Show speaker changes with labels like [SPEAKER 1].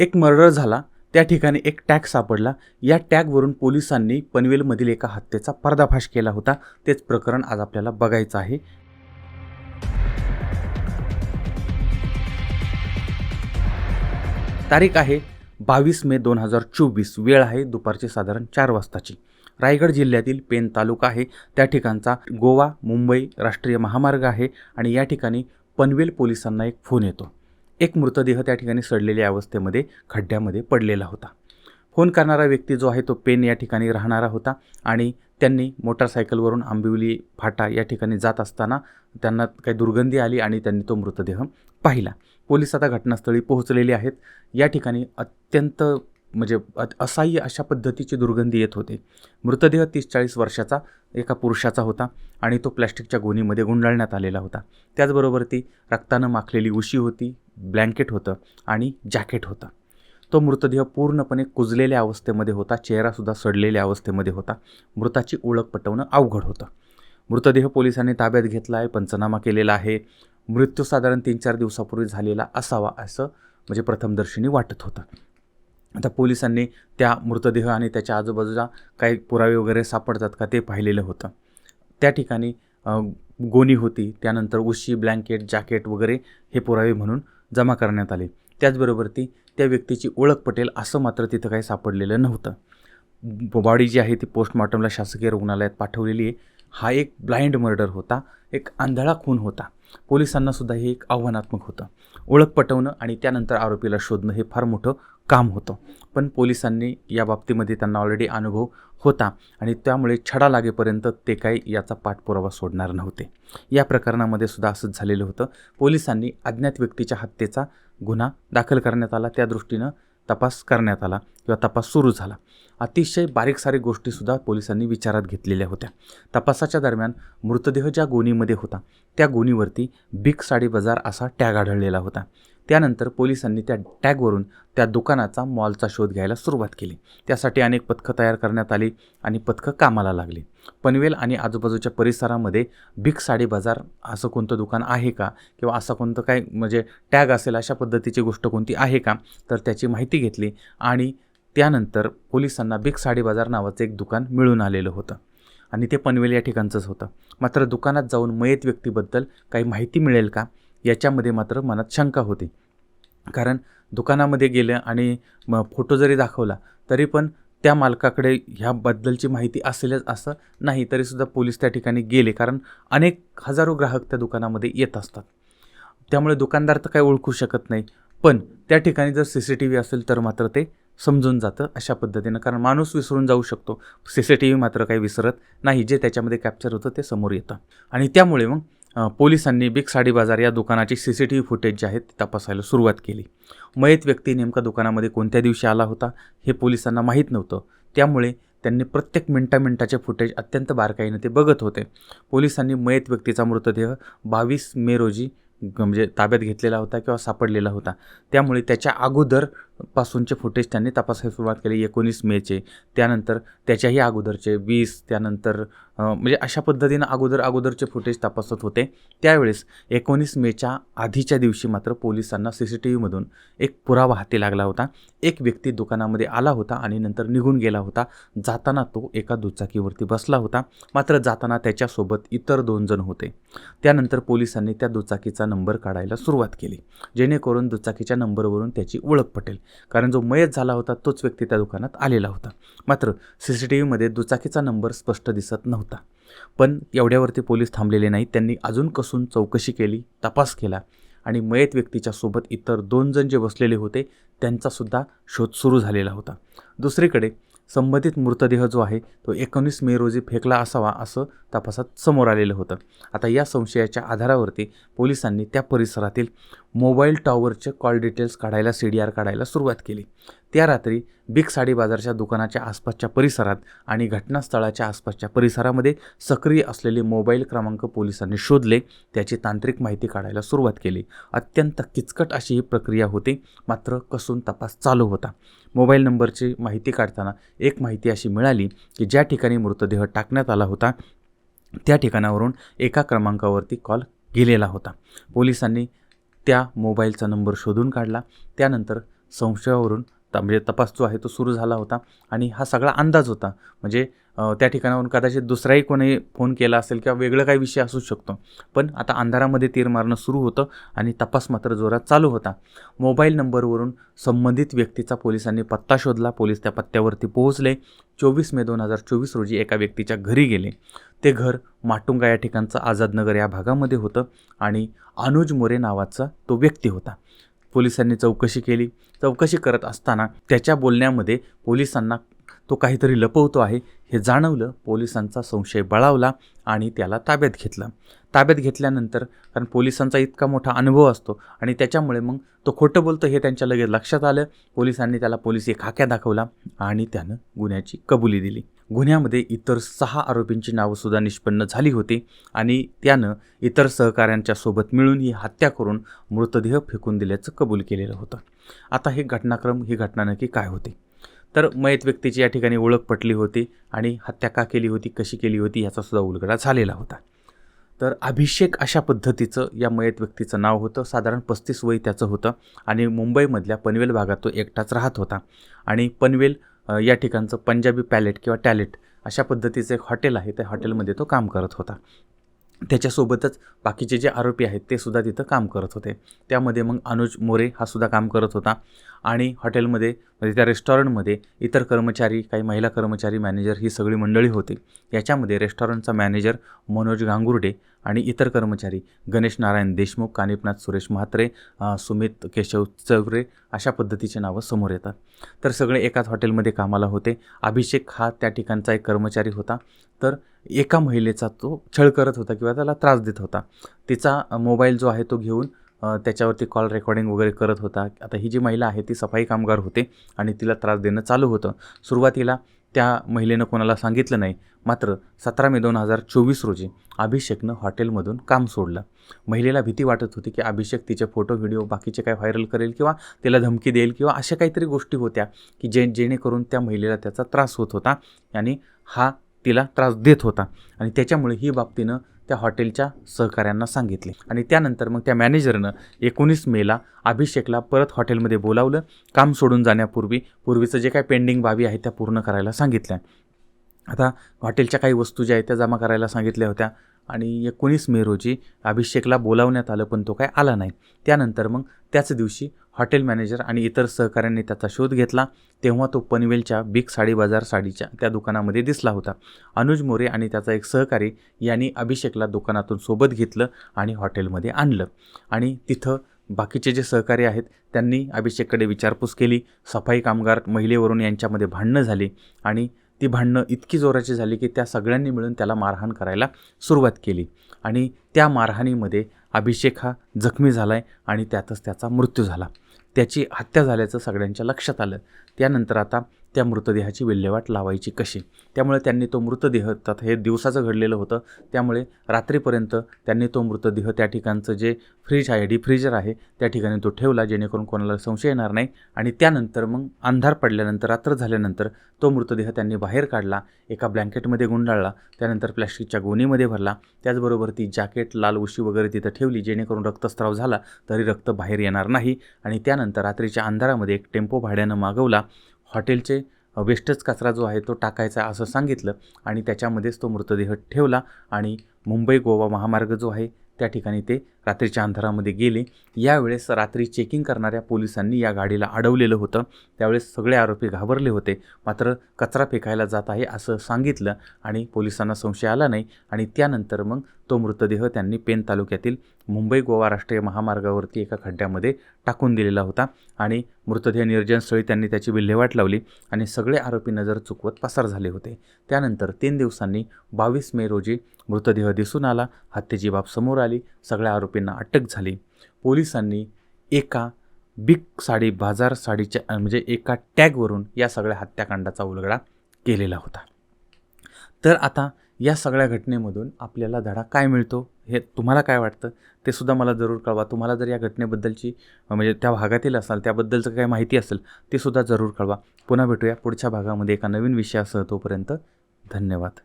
[SPEAKER 1] एक मर्डर झाला त्या ठिकाणी एक टॅग सापडला. या टॅगवरून पोलिसांनी पनवेलमधील एका हत्येचा पर्दाफाश केला होता. तेच प्रकरण आज आपल्याला बघायचं आहे. तारीख आहे बावीस मे दोन हजार चोवीस. वेळ आहे दुपारची साधारण चार वाजताची. रायगड जिल्ह्यातील पेन तालुका आहे. त्या ठिकाणचा गोवा मुंबई राष्ट्रीय महामार्ग आहे आणि या ठिकाणी पनवेल पोलिसांना एक फोन येतो. एक मृतदेह त्या ठिकाणी सडलेल्या अवस्थेमध्ये खड्ड्यामध्ये पडलेला होता. फोन करणारा व्यक्ती जो आहे तो पेन या ठिकाणी राहणारा होता आणि त्यांनी मोटारसायकलवरून आंबिवली फाटा या ठिकाणी जात असताना त्यांना काही दुर्गंधी आली आणि त्यांनी तो मृतदेह पाहिला. पोलीस आता घटनास्थळी पोहोचलेले आहेत. या ठिकाणी अत्यंत म्हणजे अ- असह्य अशा पद्धतीची दुर्गंधी येत होते. मृतदेह तीस चाळीस वर्षाचा एका पुरुषाचा होता आणि तो प्लॅस्टिकच्या गोणीमध्ये गुंडाळण्यात आलेला होता. त्याचबरोबर ती रक्तानं माखलेली उशी होती. ब्लँकेट होतं आणि जॅकेट होतं. तो मृतदेह पूर्णपणे कुजलेल्या अवस्थेमध्ये होता चेहरासुद्धा सडलेल्या अवस्थेमध्ये होता. मृताची ओळख पटवणं अवघड होतं. मृतदेह पोलिसांनी ताब्यात घेतला आहे पंचनामा केलेला आहे. मृत्यू साधारण तीन चार दिवसापूर्वी झालेला असावा असं म्हणजे प्रथमदर्शनी वाटत होतं. आता पोलिसांनी त्या मृतदेह आणि त्याच्या आजूबाजूला काही पुरावे वगैरे सापडतात का ते पाहिलेलं होतं. त्या ठिकाणी गोणी होती. त्यानंतर उशी ब्लँकेट जॅकेट वगैरे हे पुरावे म्हणून जमा करण्यात आले. त्याचबरोबर ती त्या व्यक्तीची ओळख पटेल असं मात्र तिथं काही सापडलेलं नव्हतं. बॉडी जी आहे ती पोस्टमॉर्टमला शासकीय रुग्णालयात पाठवलेली आहे. हा एक ब्लाइंड मर्डर होता. एक आंधळा खून होता. पोलिसांनासुद्धा हे एक आव्हानात्मक होतं. ओळख पटवणं आणि त्यानंतर आरोपीला शोधणं हे फार मोठं काम होतं. पण पोलिसांनी या बाबतीमध्ये त्यांना ऑलरेडी अनुभव होता आणि त्यामुळे छडा लागेपर्यंत ते काही याचा पाठपुरावा सोडणार नव्हते. या प्रकरणामध्ये सुद्धा असंच झालेलं होतं. पोलिसांनी अज्ञात व्यक्तीच्या हत्येचा गुन्हा दाखल करण्यात आला. त्या दृष्टीनं तपास करण्यात आला किंवा तपास सुरू झाला. अतिशय बारीक सारीक गोष्टीसुद्धा पोलिसांनी विचारात घेतलेल्या होत्या. तपासाच्या दरम्यान मृतदेह ज्या गोणीमध्ये होता त्या गोणीवरती बिग साडी बाजार असा टॅग आढळलेला होता. त्यानंतर पोलिसांनी त्या टॅगवरून त्या दुकानाचा मॉलचा शोध घ्यायला सुरुवात केली. त्यासाठी अनेक पथकं तयार करण्यात आली आणि पथकं कामाला लागली. पनवेल आणि आजूबाजूच्या परिसरामध्ये बिग साडी बाजार असं कोणतं दुकान आहे का? किंवा असं कोणतं काय म्हणजे टॅग असेल अशा पद्धतीची गोष्ट कोणती आहे का? तर त्याची माहिती घेतली आणि त्यानंतर पोलिसांना बिग साडी बाजार नावाचं एक दुकान मिळून आलेलं होतं. आणि ते पनवेल या ठिकाणचंच होतं. मात्र दुकानात जाऊन मयत व्यक्तीबद्दल काही माहिती मिळेल का? याच्यामध्ये मात्र मनात शंका होती. कारण दुकानामध्ये गेलं आणि म फोटो जरी दाखवला तरी पण त्या मालकाकडे ह्याबद्दलची माहिती असेलच असं नाही तरीसुद्धा पोलीस त्या ठिकाणी गेले. कारण अनेक हजारो ग्राहक त्या दुकानामध्ये येत असतात. त्यामुळे दुकानदार तर काही ओळखू शकत नाही. पण त्या ठिकाणी जर सी सी टी व्ही असेल तर मात्र ते समजून जातं अशा पद्धतीनं. कारण माणूस विसरून जाऊ शकतो. सी सी टी व्ही मात्र काही विसरत नाही. जे त्याच्यामध्ये कॅप्चर होतं ते समोर येतं. आणि त्यामुळे मग पोलिसांनी बिग साडी बाजार या दुकानाची C C T V footage जे आहेत तपासायला सुरुवात केली. मयत व्यक्ती नेमका दुकानामध्ये कोणत्या दिवशी आला होता हे पोलिसांना माहीत नव्हतं. त्यामुळे त्यांनी प्रत्येक मिनटा मिनटाचे फुटेज अत्यंत बारकाईने ते बघत होते. पोलिसांनी मयत व्यक्तीचा मृतदेह बावीस मे रोजी ग- म्हणजे ताब्यात घेतलेला होता किंवा सापडलेला होता. त्यामुळे त्याच्या अगोदर पासूनचे फुटेज त्यांनी तपासायला सुरुवात केली. एकोणीस मेचे त्यानंतर त्याच्याही अगोदरचे वीस त्यानंतर म्हणजे अशा पद्धतीनं अगोदर अगोदरचे फुटेज तपासत होते. त्यावेळेस एकोणीस मेच्या आधीच्या दिवशी मात्र पोलिसांना सी सी टी व्हीमधून एक पुरावा हाती लागला होता. एक व्यक्ती दुकानामध्ये आला होता आणि नंतर निघून गेला होता. जाताना तो एका दुचाकीवरती बसला होता. मात्र जाताना त्याच्यासोबत इतर दोन जण होते. त्यानंतर पोलिसांनी त्या दुचाकीचा नंबर काढायला सुरुवात केली. जेणेकरून दुचाकीच्या नंबरवरून त्याची ओळख पटेल. कारण जो मयत झाला होता तोच व्यक्ती त्या दुकानात आलेला होता. मात्र सी सी टी व्हीमध्ये दुचाकीचा नंबर स्पष्ट दिसत नव्हता. पण एवढ्यावरती पोलीस थांबलेले नाहीत. त्यांनी अजून कसून चौकशी केली तपास केला आणि मयत व्यक्तीच्या सोबत इतर दोन जण जे बसलेले होते त्यांचासुद्धा शोध सुरू झालेला होता. दुसरीकडे संबंधित मृतदेह जो आहे तो एकोणीस मे रोजी फेकला असावा असं तपासात समोर आलेलं होतं. आता या संशयाच्या आधारावरती पोलिसांनी त्या परिसरातील मोबाईल टॉवरचे कॉल डिटेल्स काढायला सी डी आर काढायला सुरुवात केली. त्या रात्री बिग साडी बाजारच्या दुकानाच्या आसपासच्या परिसरात आणि घटनास्थळाच्या आसपासच्या परिसरामध्ये सक्रिय असलेले मोबाईल क्रमांक पोलिसांनी शोधले त्याची तांत्रिक माहिती काढायला सुरुवात केली. अत्यंत किचकट अशी ही प्रक्रिया होती मात्र कसून तपास चालू होता. मोबाईल नंबरची माहिती काढताना एक माहिती अशी मिळाली की ज्या ठिकाणी मृतदेह टाकण्यात आला होता त्या ठिकाणावरून एका क्रमांकावरती कॉल गेलेला होता. पोलिसांनी त्या मोबाईलचा नंबर शोधून काढला. त्यानंतर संशयावरून त म्हणजे तपास जो आहे तो सुरू झाला होता आणि हा सगळा अंदाज होता. म्हणजे त्या ठिकाणाहून कदाचित दुसराही कोणी फोन केला असेल किंवा वेगळं काही विषय असू शकतो. पण आता अंधारामध्ये तीर मारणं सुरू होतं आणि तपास मात्र जोरात चालू होता. मोबाईल नंबरवरून संबंधित व्यक्तीचा पोलिसांनी पत्ता शोधला. पोलीस त्या पत्त्यावरती पोहोचले. चोवीस मे दोन हजार चोवीस रोजी एका व्यक्तीच्या घरी गेले. ते घर माटुंगा या ठिकाणचं आझादनगर या भागामध्ये होतं आणि अनुज मोरे नावाचा तो व्यक्ती होता. पोलिसांनी चौकशी केली. चौकशी करत असताना त्याच्या बोलण्यामध्ये पोलिसांना तो काहीतरी लपवतो आहे. हे जाणवलं पोलिसांचा संशय बळावला आणि त्याला ताब्यात घेतलं. ताब्यात घेतल्यानंतर कारण पोलिसांचा इतका मोठा अनुभव असतो आणि त्याच्यामुळे मग तो खोटं बोलतो हे त्यांच्या लगेच लक्षात आलं. पोलिसांनी त्याला पोलिसी खाक्या दाखवला आणि त्यानं गुन्ह्याची कबुली दिली. गुन्ह्यामध्ये इतर सहा आरोपींची नावंसुद्धा निष्पन्न झाली होती आणि त्यानं इतर सहकाऱ्यांच्या सोबत मिळून ही हत्या करून मृतदेह फेकून दिल्याचं कबूल केलेलं होतं. आता हे घटनाक्रम ही घटना नक्की काय होती? तर मयत व्यक्तीची या ठिकाणी ओळख पटली होती आणि हत्या का केली होती कशी केली होती याचासुद्धा उलगडा झालेला होता. तर अभिषेक अशा पद्धतीचं या मयत व्यक्तीचं नाव होतं. साधारण पस्तीस वय त्याचं होतं आणि मुंबईमधल्या पनवेल भागात तो एकटाच राहत होता आणि पनवेल या ठिकाणचं पंजाबी पॅलेट किंवा टॅलेट अशा पद्धतीचं एक हॉटेल आहे. त्या हॉटेलमध्ये तो काम करत होता. त्याच्यासोबतच बाकीचे जे आरोपी आहेत ते सुद्धा तिथं काम करत होते. त्यामध्ये मग अनुज मोरे हा सुद्धा काम करत होता आणि हॉटेलमध्ये म्हणजे त्या रेस्टॉरंटमध्ये इतर कर्मचारी काही महिला कर्मचारी मॅनेजर ही सगळी मंडळी होती. याच्यामध्ये रेस्टॉरंटचा मॅनेजर मनोज गांगुर्डे आणि इतर कर्मचारी गणेश नारायण देशमुख कानिपनाथ सुरेश म्हात्रे सुमित केशव चौरे अशा पद्धतीचे नावं समोर येतात. तर सगळे एकाच हॉटेलमध्ये कामाला होते. अभिषेक हा त्या ठिकाणचा एक कर्मचारी होता. तर एका महिलेचा तो छळ करत होता किंवा त्याला त्रास देत होता. तिचा मोबाईल जो आहे तो घेऊन त्याच्यावरती कॉल रेकॉर्डिंग वगैरे करत होता. आता ही जी महिला आहे ती सफाई कामगार होते आणि तिला त्रास देणं चालू होतं. सुरुवातीला त्या महिलेनं कोणाला सांगितलं नाही. मात्र सतरा मे दोन हजार चोवीस रोजी अभिषेकनं हॉटेलमधून काम सोडलं. महिलेला भीती वाटत होती की अभिषेक तिचे फोटो व्हिडिओ बाकीचे काय व्हायरल करेल किंवा तिला धमकी देईल किंवा अशा काहीतरी गोष्टी होत्या की जे जेणेकरून त्या महिलेला त्याचा त्रास होत होता. आणि हा तिला त्रास देत होता. आणि त्याच्यामुळे ही बाबतीनं त्या हॉटेलच्या सहकाऱ्यांना सांगितले. आणि त्यानंतर मग त्या मॅनेजरनं एकोणीस मेला अभिषेकला परत हॉटेलमध्ये बोलावलं. काम सोडून जाण्यापूर्वी पूर्वीचं जे काही पेंडिंग बाबी आहेत त्या पूर्ण करायला सांगितल्या. आता हॉटेलच्या काही वस्तू ज्या आहेत त्या जमा करायला सांगितल्या होत्या. आणि एकोणीस मे रोजी अभिषेकला बोलावण्यात आलं पण तो काय आला नाही. त्यानंतर मग त्याच दिवशी हॉटेल मॅनेजर आणि इतर सहकाऱ्यांनी त्याचा शोध घेतला. तेव्हा तो पनवेलच्या बिग साडी बाजार साडीच्या त्या दुकानामध्ये दिसला होता. अनुज मोरे आणि त्याचा एक सहकारी यांनी अभिषेकला दुकानातून सोबत घेतलं आणि हॉटेलमध्ये आणलं. आणि तिथं बाकीचे जे सहकारी आहेत त्यांनी अभिषेककडे विचारपूस केली. सफाई कामगार महिलेवरून यांच्यामध्ये भांडणं झाली आणि ती भांडणं इतकी जोराची झाली की त्या सगळ्यांनी मिळून त्याला मारहाण करायला सुरुवात केली. आणि त्या मारहाणीमध्ये अभिषेक हा जखमी झाला आहे आणि त्यातच त्याचा मृत्यू झाला. त्याची हत्या झाल्याचं सगळ्यांच्या लक्षात आलं. त्यानंतर आता त्या मृतदेहाची विल्हेवाट लावायची कशी? त्यामुळे त्यांनी तो मृतदेह त्यात हे दिवसाचं घडलेलं होतं त्यामुळे रात्रीपर्यंत त्यांनी तो मृतदेह त्या ठिकाणचं जे फ्रीज आहे डी फ्रीजर आहे त्या ठिकाणी तो ठेवला जेणेकरून कोणाला संशय येणार नाही. आणि त्यानंतर मग अंधार पडल्यानंतर रात्र झाल्यानंतर तो मृतदेह त्यांनी बाहेर काढला एका ब्लँकेटमध्ये गुंडाळला त्यानंतर प्लॅस्टिकच्या गोणीमध्ये भरला. त्याचबरोबर ती जॅकेट लाल उशी वगैरे तिथं ठेवली जेणेकरून रक्तस्राव झाला तरी रक्त बाहेर येणार नाही. आणि त्यानंतर रात्रीच्या अंधारामध्ये एक टेम्पो भाड्यानं मागवला. हॉटेलचे वेस्टच कचरा जो आहे तो टाकायचा असं सांगितलं आणि त्याच्यामध्येच तो मृतदेह ठेवला आणि मुंबई गोवा महामार्ग जो आहे त्या ठिकाणी ते रात्रीच्या अंधारामध्ये गेले. यावेळेस रात्री चेकिंग करणाऱ्या पोलिसांनी या गाडीला अडवलेलं होतं. त्यावेळेस सगळे आरोपी घाबरले होते. मात्र कचरा फेकायला जात आहे असं सांगितलं आणि पोलिसांना संशय आला नाही. आणि त्यानंतर मग तो मृतदेह त्यांनी पेन तालुक्यातील मुंबई गोवा राष्ट्रीय महामार्गावरती एका खड्ड्यामध्ये टाकून दिलेला होता. आणि मृतदेह निर्जनस्थळी त्यांनी त्याची विल्हेवाट लावली आणि सगळे आरोपी नजर चुकवत पसार झाले होते. त्यानंतर तीन दिवसांनी बावीस मे रोजी मृतदेह दिसून आला. हत्येची बाब समोर आली. सगळ्या आरोपी आरोपींना अटक झाली. पोलिसांनी एका बिग साडी बाजार साडीच्या म्हणजे एका टॅगवरून या सगळ्या हत्याकांडाचा उलगडा केलेला होता. तर आता या सगळ्या घटनेमधून आपल्याला धडा काय मिळतो? हे तुम्हाला काय वाटतं? ते सुद्धा मला जरूर कळवा. तुम्हाला जर या घटनेबद्दलची म्हणजे त्या भागातील असाल त्याबद्दलचं काही माहिती असेल ते सुद्धा जरूर कळवा. पुन्हा भेटूया पुढच्या भागामध्ये एका नवीन विषयासह तोपर्यंत धन्यवाद.